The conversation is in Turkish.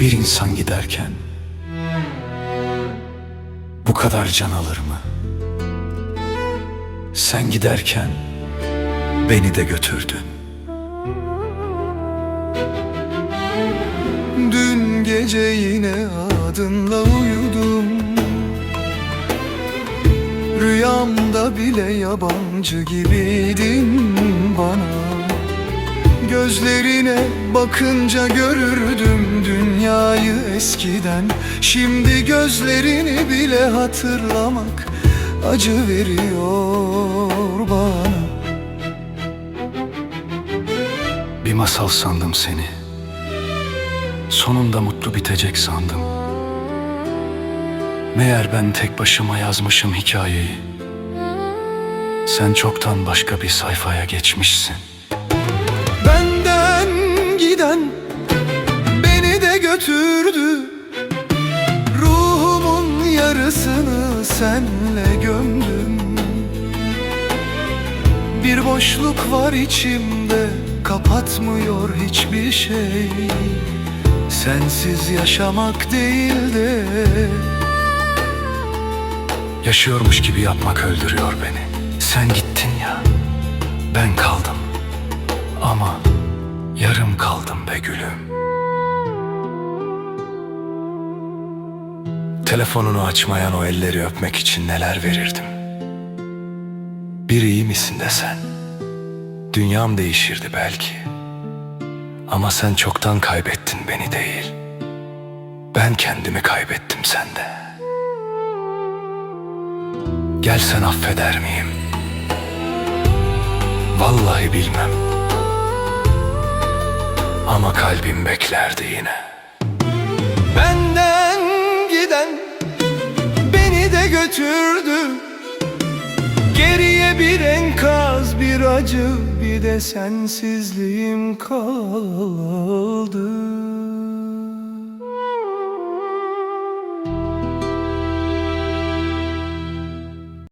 Bir insan giderken bu kadar can alır mı? Sen giderken beni de götürdün. Dün gece yine adınla uyudum Rüyamda bile yabancı gibiydin bana Gözlerine bakınca görürdüm dünyayı eskiden Şimdi gözlerini bile hatırlamak acı veriyor bana Bir masal sandım seni. Sonunda mutlu bitecek sandım. Meğer ben tek başıma yazmışım hikayeyi. Sen çoktan başka bir sayfaya geçmişsin. Senle gömdüm Bir boşluk var içimde kapatmıyor hiçbir şey Sensiz yaşamak değil de Yaşıyormuş gibi yapmak öldürüyor beni. Sen gittin ya, ben kaldım. Ama yarım kaldım be gülüm. Telefonunu açmayan o elleri öpmek için neler verirdim. Bir iyi misin desen, dünyam değişirdi belki. Ama sen çoktan kaybettin beni değil. Ben kendimi kaybettim sende. Gelsen affeder miyim? Vallahi bilmem. Ama kalbim beklerdi yine. Benden giden götürdü. Geriye bir enkaz bir acı bir de sensizliğim kaldı